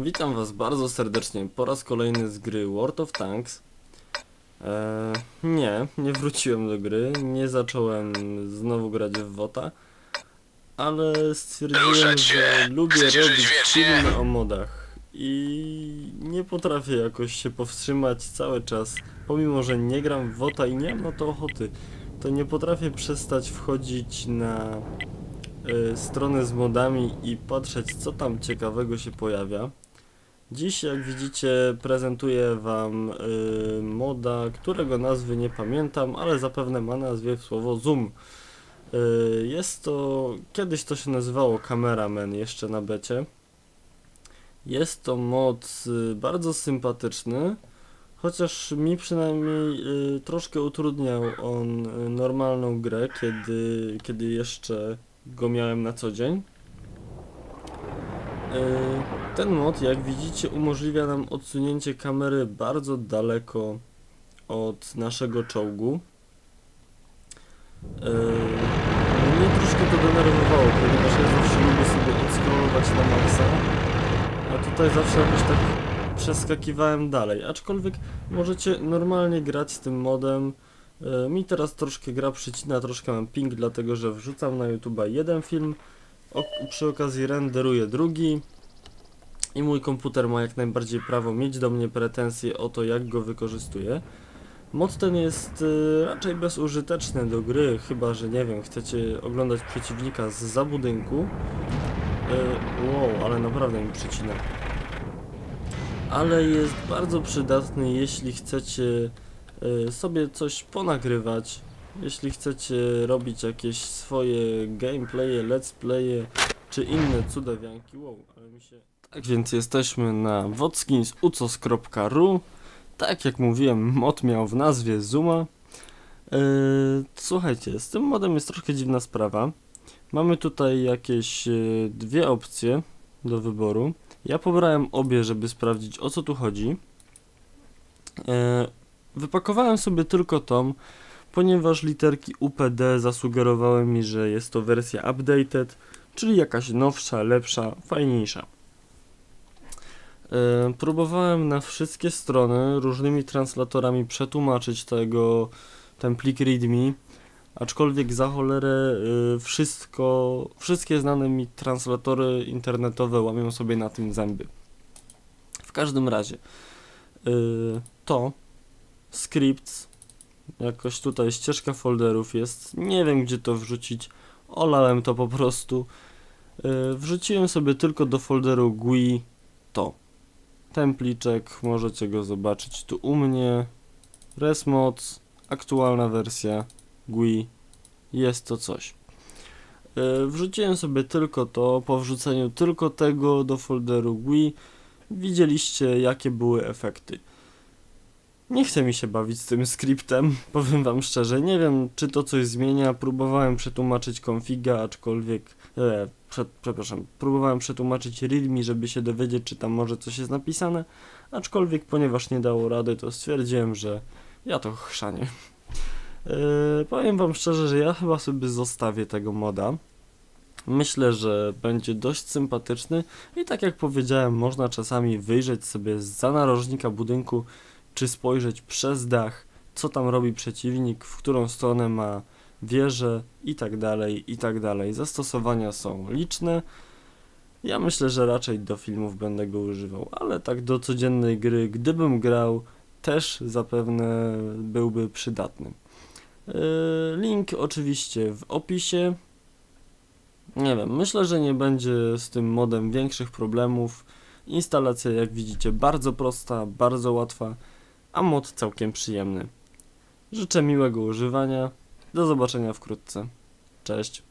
Witam Was bardzo serdecznie. Po raz kolejny z gry World of Tanks. Eee, nie, nie wróciłem do gry, nie zacząłem znowu grać w WOTA, ale stwierdziłem, że lubię robić filmy o modach. I nie potrafię jakoś się powstrzymać cały czas, pomimo, że nie gram w WOTA i nie mam na to ochoty, to nie potrafię przestać wchodzić na y, strony z modami i patrzeć co tam ciekawego się pojawia. Dziś jak widzicie prezentuję wam y, moda, którego nazwy nie pamiętam, ale zapewne ma nazwie w słowo zoom. Y, jest to, kiedyś to się nazywało Cameraman jeszcze na becie. Jest to mod y, bardzo sympatyczny, chociaż mi przynajmniej troszkę utrudniał on normalną grę, kiedy, kiedy jeszcze go miałem na co dzień. Ten mod, jak widzicie, umożliwia nam odsunięcie kamery bardzo daleko od naszego czołgu. Yy, Mnie troszkę to denerwowało, ponieważ ja zawsze lubię sobie odskrolować na maksa, a tutaj zawsze jakoś tak przeskakiwałem dalej. Aczkolwiek możecie normalnie grać z tym modem. Yy, Mi teraz troszkę gra przycina, troszkę mam ping, dlatego że wrzucam na YouTube'a jeden film, o, przy okazji renderuję drugi i mój komputer ma jak najbardziej prawo mieć do mnie pretensje o to, jak go wykorzystuję. Mod ten jest y, raczej bezużyteczny do gry, chyba że nie wiem, chcecie oglądać przeciwnika z za budynku. Y, wow, ale naprawdę mi przycina. Ale jest bardzo przydatny, jeśli chcecie y, sobie coś ponagrywać, jeśli chcecie robić jakieś swoje gameplaye, let's playe, czy inne cudawianki. Wow, ale mi się... Tak więc jesteśmy na wodskins.ucos.ru Tak jak mówiłem, mod miał w nazwie Zuma. Yy, słuchajcie, z tym modem jest troszkę dziwna sprawa. Mamy tutaj jakieś yy, dwie opcje do wyboru. Ja pobrałem obie, żeby sprawdzić o co tu chodzi. Yy, wypakowałem sobie tylko tą, ponieważ literki UPD zasugerowały mi, że jest to wersja updated, czyli jakaś nowsza, lepsza, fajniejsza. E, Próbowałem na wszystkie strony różnymi translatorami przetłumaczyć tego, ten plik readme, aczkolwiek za cholerę y, wszystko, wszystkie znane mi translatory internetowe łamią sobie na tym zęby. W każdym razie, y, to scripts, jakoś tutaj ścieżka folderów jest, nie wiem gdzie to wrzucić, olałem to po prostu. Wrzuciłem sobie tylko do folderu GUI to templiczek, możecie go zobaczyć tu u mnie. Resmods, aktualna wersja GUI, jest to coś. Yy, Wrzuciłem sobie tylko to, po wrzuceniu tylko tego do folderu GUI widzieliście jakie były efekty. Nie chce mi się bawić z tym skryptem, powiem wam szczerze, nie wiem czy to coś zmienia, próbowałem przetłumaczyć konfiga, aczkolwiek, e, przepraszam, próbowałem przetłumaczyć readme, żeby się dowiedzieć czy tam może coś jest napisane, aczkolwiek ponieważ nie dało rady, to stwierdziłem, że ja to chrzanie. Yy, powiem wam szczerze, że ja chyba sobie zostawię tego moda. Myślę, że będzie dość sympatyczny i tak jak powiedziałem, można czasami wyjrzeć sobie za narożnika budynku, czy spojrzeć przez dach, co tam robi przeciwnik, w którą stronę ma wieżę i tak dalej, i tak dalej. Zastosowania są liczne. Ja myślę, że raczej do filmów będę go używał, ale tak do codziennej gry, gdybym grał, też zapewne byłby przydatny. Yy, Link oczywiście w opisie. Nie wiem, myślę, że nie będzie z tym modem większych problemów. Instalacja, jak widzicie, bardzo prosta, bardzo łatwa, a mod całkiem przyjemny. Życzę miłego używania. Do zobaczenia wkrótce. Cześć.